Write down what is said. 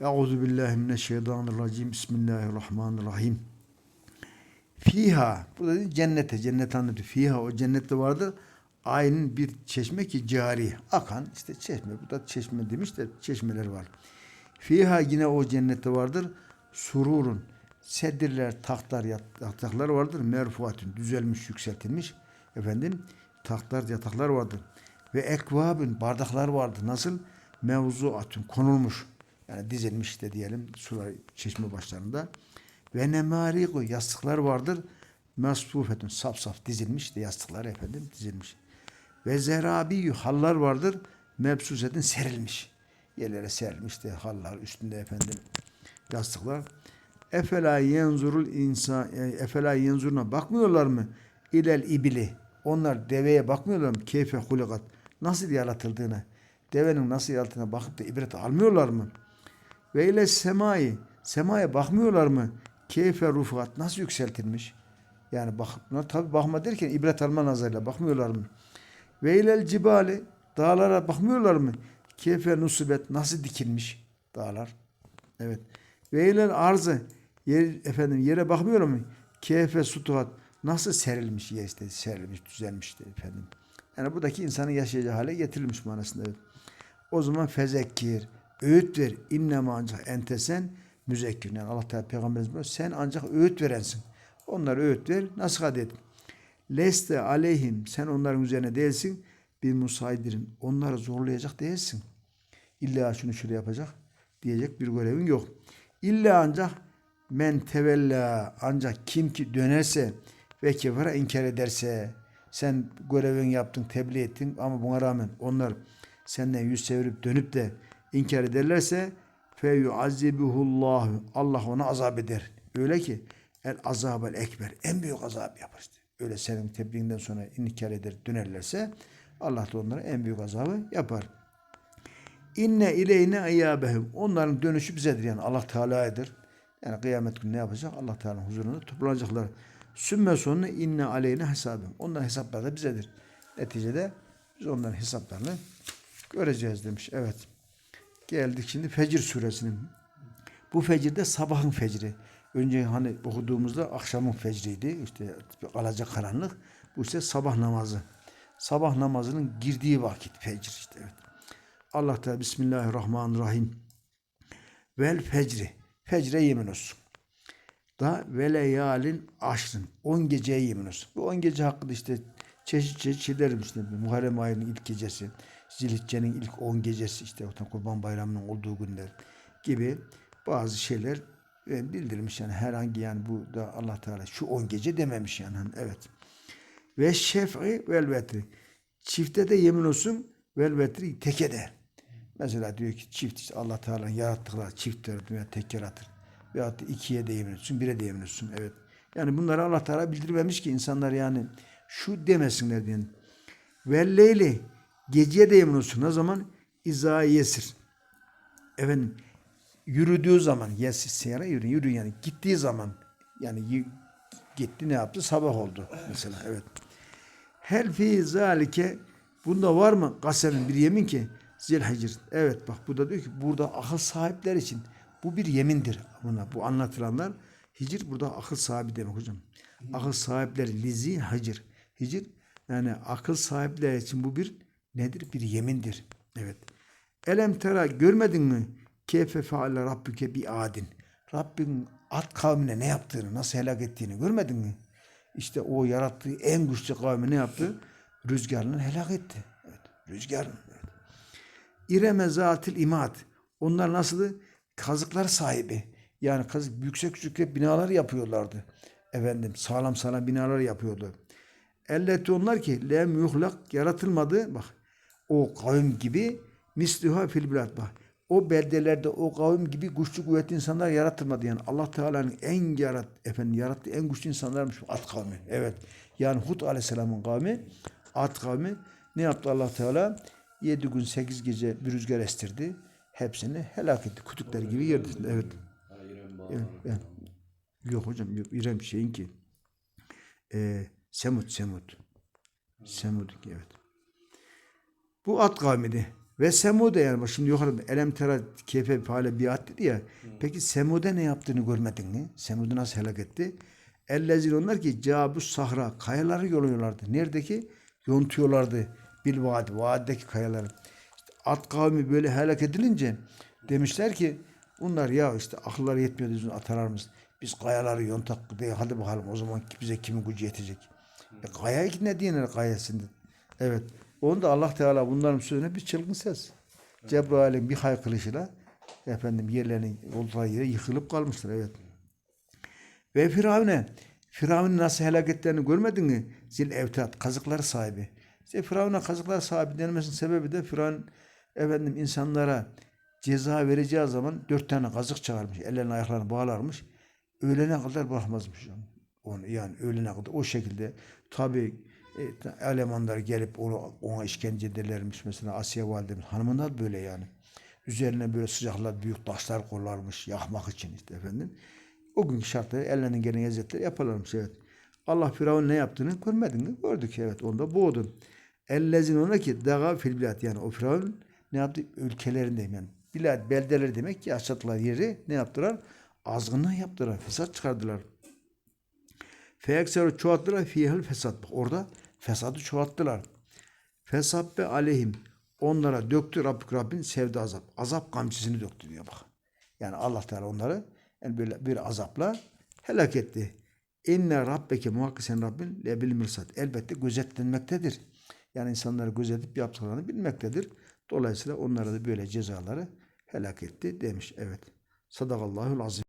Euzu billahi mineşşeytanirracim. Bismillahirrahmanirrahim. Fiha, burada cennete, cennet anlatıyor. Fiha, o cennette vardır. Aynen bir çeşme ki cari, akan işte çeşme. Bu da çeşme demiş de çeşmeler var. Fiha yine o cennette vardır. Sururun, sedirler, tahtlar, yat- yataklar vardır. Merfuatün, düzelmiş, yükseltilmiş. Efendim, tahtlar, yataklar vardır. Ve ekvabün, bardaklar vardır. Nasıl? Mevzuatün, konulmuş. Yani dizilmiş de diyelim sular çeşme başlarında. Ve nemariku, yastıklar vardır. Masfufetün, saf saf dizilmiş de yastıklar efendim dizilmiş. Ve zerabiyyü, hallar vardır. Mebsusetin serilmiş. Yerlere serilmiş de hallar üstünde efendim yastıklar. Efela yenzurul insan e, efela yenzuruna bakmıyorlar mı? İlel ibili. Onlar deveye bakmıyorlar mı? Keyfe hulikat. Nasıl yaratıldığını, devenin nasıl yaratıldığına bakıp da ibret almıyorlar mı? Ve ile semayı. Semaya bakmıyorlar mı? Keyfe rufat. Nasıl yükseltilmiş? Yani bak, tabi bakma derken ibret alma nazarıyla bakmıyorlar mı? Ve ilel cibali. Dağlara bakmıyorlar mı? Keyfe nusubet. Nasıl dikilmiş dağlar? Evet. Ve ilel arzı. Yer, efendim yere bakmıyorlar mı? Keyfe sutuhat. Nasıl serilmiş yer işte serilmiş, düzelmişti efendim. Yani buradaki insanın yaşayacağı hale getirilmiş manasında. O zaman fezekkir, öğüt ver. İnnema ancak entesen müzekkir. Yani Allah Teala Peygamberimiz buyuruyor. Sen ancak öğüt verensin. Onlara öğüt ver, nasihat et. Leste aleyhim. Sen onların üzerine değilsin. Bir musaydirin. Onları zorlayacak değilsin. İlla şunu şöyle yapacak diyecek bir görevin yok. İlla ancak men tevella ancak kim ki dönerse ve kefere inkar ederse sen görevini yaptın, tebliğ ettin ama buna rağmen onlar senden yüz çevirip dönüp de inkar ederlerse fe yuazzibuhullahu Allah ona azap eder. Öyle ki el azabel ekber en büyük azap yapar işte. Öyle senin tebliğinden sonra inkar eder dönerlerse Allah da onlara en büyük azabı yapar. İnne ileyne iyabehum. Onların dönüşü bizedir yani Allah Teala'dır. Yani kıyamet günü ne yapacak? Allah Teala'nın huzurunda toplanacaklar. Sümme sonunu inne aleyne hesabım. Onların hesapları da bizedir. Neticede biz onların hesaplarını göreceğiz demiş. Evet. Geldik şimdi Fecir suresinin. Bu fecir de sabahın fecri. Önce hani okuduğumuzda akşamın fecriydi. İşte kalacak karanlık. Bu ise sabah namazı. Sabah namazının girdiği vakit fecir işte. Evet. Allah Teala Bismillahirrahmanirrahim. Vel fecri. Fecre yemin olsun. Da ve leyalin aşrın. 10 geceye yemin olsun. Bu 10 gece hakkında işte çeşit çeşit şeyler işte. Muharrem ayının ilk gecesi. Zilhicce'nin ilk 10 gecesi işte Kurban Bayramı'nın olduğu günler gibi bazı şeyler e, bildirmiş yani herhangi yani bu da Allah Teala şu 10 gece dememiş yani evet. Ve şef'i vel vetri. Çifte de yemin olsun vel vetri teke de. Mesela diyor ki çift işte Allah Teala'nın yarattıkları çiftler veya tek yaratır. Veyahut da ikiye de yemin etsin, bire de yemin etsin. Evet. Yani bunları Allah Teala bildirmemiş ki insanlar yani şu demesinler diye. Velleyli geceye de yemin olsun. Ne zaman? İza yesir. Efendim yürüdüğü zaman yesir seyre yürü, yürü yani gittiği zaman yani gitti ne yaptı? Sabah oldu mesela. Evet. Hel fi zalike bunda var mı kasemin bir yemin ki zilhicr. Evet bak bu da diyor ki burada akıl sahipler için bu bir yemindir. Buna, bu anlatılanlar hicr burada akıl sahibi demek hocam. Akıl sahipleri lizi hicr. Hicr yani akıl sahipleri için bu bir nedir? Bir yemindir. Evet. Elem tera görmedin mi? Keyfe feale rabbüke bi adin. Rabbin at kavmine ne yaptığını, nasıl helak ettiğini görmedin mi? İşte o yarattığı en güçlü kavmi ne yaptı? Rüzgarla helak etti. Evet. Rüzgar. Evet. İreme zatil imat. Onlar nasıldı? Kazıklar sahibi. Yani kazık yüksek yüksek binalar yapıyorlardı. Efendim sağlam sağlam binalar yapıyordu. Elleti onlar ki lem yuhlak yaratılmadı. Bak o kavim gibi misliha fil bilad bak. O beldelerde o kavim gibi güçlü kuvvetli insanlar yaratılmadı. Yani Allah Teala'nın en yarat efendim yarattığı en güçlü insanlarmış at kavmi. Evet. Yani Hud Aleyhisselam'ın kavmi at kavmi ne yaptı Allah Teala? Yedi gün sekiz gece bir rüzgar estirdi. Hepsini helak etti. Kutuklar gibi yerdi. Evet. Evet. Yok hocam yok. İrem şeyin ki. Ee, Semud, Semud. Semud, evet. Bu at kavmiydi. Ve Semud'e yani bak şimdi yukarı elem tera kefe fale biat dedi ya. Peki Semud'e ne yaptığını görmedin mi? Semud'u nasıl helak etti? Ellezin onlar ki cabus sahra kayaları yoluyorlardı. Neredeki? Yontuyorlardı. Bil vadi. Vadideki kayaları. İşte at kavmi böyle helak edilince demişler ki bunlar ya işte akılları yetmiyor bizim atalarımız. Biz kayaları yontak diye hadi bakalım o zaman bize kimin gücü yetecek? E, kaya ne diyenler kayasında. Evet. Onu da Allah Teala bunların sözüne bir çılgın ses. Cebrail'in bir haykırışıyla efendim yerlerinin olduğu yere yıkılıp kalmışlar. Evet. Ve Firavun'e Firavun'un nasıl helak ettiğini görmedin mi? Zil evtat, kazıklar sahibi. İşte Firavun'a kazıklar sahibi denmesinin sebebi de Firavun efendim insanlara ceza vereceği zaman dört tane kazık çağırmış. Ellerini ayaklarını bağlarmış. Öğlene kadar bırakmazmış onu. onu yani öğlene kadar o şekilde tabi e, elemanlar gelip onu, ona işkence ederlermiş. Mesela Asiye validemiz hanımın da böyle yani. Üzerine böyle sıcaklar büyük taşlar koyarlarmış yakmak için işte efendim. O günkü şartları ellerinin gelen eziyetleri yaparlarmış evet. Allah Firavun ne yaptığını görmedin mi? Gördük evet onda boğdu. Ellezin ona ki daga fil bilad yani o Firavun ne yaptı? Ülkelerinde yani bilad beldeleri demek ki yaşadıkları yeri ne yaptılar? Azgınlık yaptılar, fesat çıkardılar. Feyekseru çoğalttılar fiyehül fesat. Bak orada fesadı çoğalttılar. Fesabbe aleyhim. Onlara döktü Rabbik Rabbin sevdi azap. Azap kamçısını döktü diyor bak. Yani Allah Teala onları yani böyle bir azapla helak etti. İnne rabbeke muhakkak sen Rabbin lebil mirsat. Elbette gözetlenmektedir. Yani insanları gözetip yaptıklarını bilmektedir. Dolayısıyla onlara da böyle cezaları helak etti demiş. Evet. Sadakallahul azim.